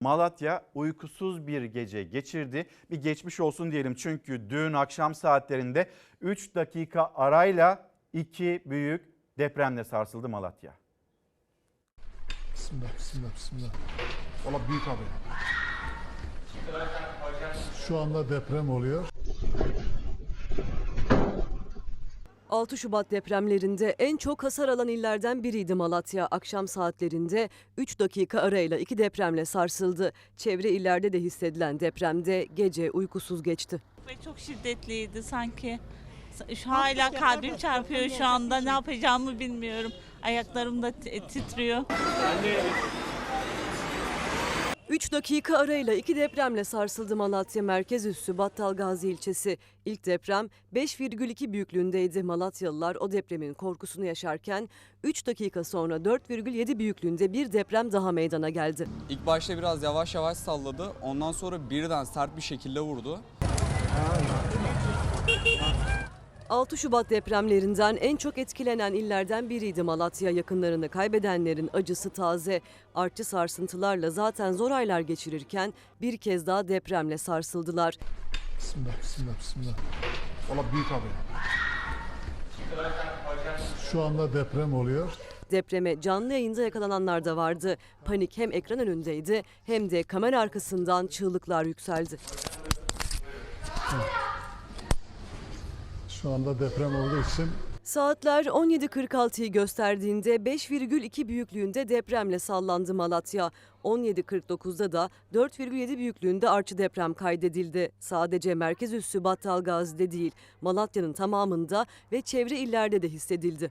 Malatya uykusuz bir gece geçirdi. Bir geçmiş olsun diyelim çünkü dün akşam saatlerinde 3 dakika arayla iki büyük depremle sarsıldı Malatya. Bismillah, bismillah, bismillah. Valla büyük abi. Şu anda deprem oluyor. 6 Şubat depremlerinde en çok hasar alan illerden biriydi Malatya. Akşam saatlerinde 3 dakika arayla iki depremle sarsıldı. Çevre illerde de hissedilen depremde gece uykusuz geçti. Ve çok şiddetliydi sanki. Şu hala kalbim çarpıyor şu anda. Ne yapacağımı bilmiyorum. Ayaklarım da titriyor. 3 dakika arayla iki depremle sarsıldı Malatya merkez üssü Battalgazi ilçesi. İlk deprem 5,2 büyüklüğündeydi. Malatyalılar o depremin korkusunu yaşarken 3 dakika sonra 4,7 büyüklüğünde bir deprem daha meydana geldi. İlk başta biraz yavaş yavaş salladı. Ondan sonra birden sert bir şekilde vurdu. 6 Şubat depremlerinden en çok etkilenen illerden biriydi Malatya. Yakınlarını kaybedenlerin acısı taze. Artçı sarsıntılarla zaten zor aylar geçirirken bir kez daha depremle sarsıldılar. Bismillah, bismillah, bismillah. Valla büyük abi. Şu anda deprem oluyor. Depreme canlı yayında yakalananlar da vardı. Panik hem ekran önündeydi hem de kamera arkasından çığlıklar yükseldi. Şu anda deprem olduğu için Saatler 17.46'yı gösterdiğinde 5,2 büyüklüğünde depremle sallandı Malatya. 17.49'da da 4,7 büyüklüğünde artçı deprem kaydedildi. Sadece merkez üssü Battalgazi'de değil, Malatya'nın tamamında ve çevre illerde de hissedildi.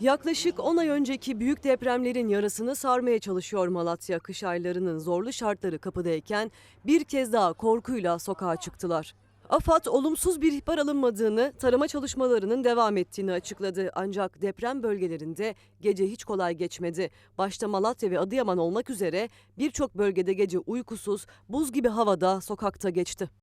Yaklaşık 10 ay önceki büyük depremlerin yarasını sarmaya çalışıyor Malatya. Kış aylarının zorlu şartları kapıdayken bir kez daha korkuyla sokağa çıktılar. AFAD olumsuz bir ihbar alınmadığını, tarama çalışmalarının devam ettiğini açıkladı. Ancak deprem bölgelerinde gece hiç kolay geçmedi. Başta Malatya ve Adıyaman olmak üzere birçok bölgede gece uykusuz, buz gibi havada sokakta geçti.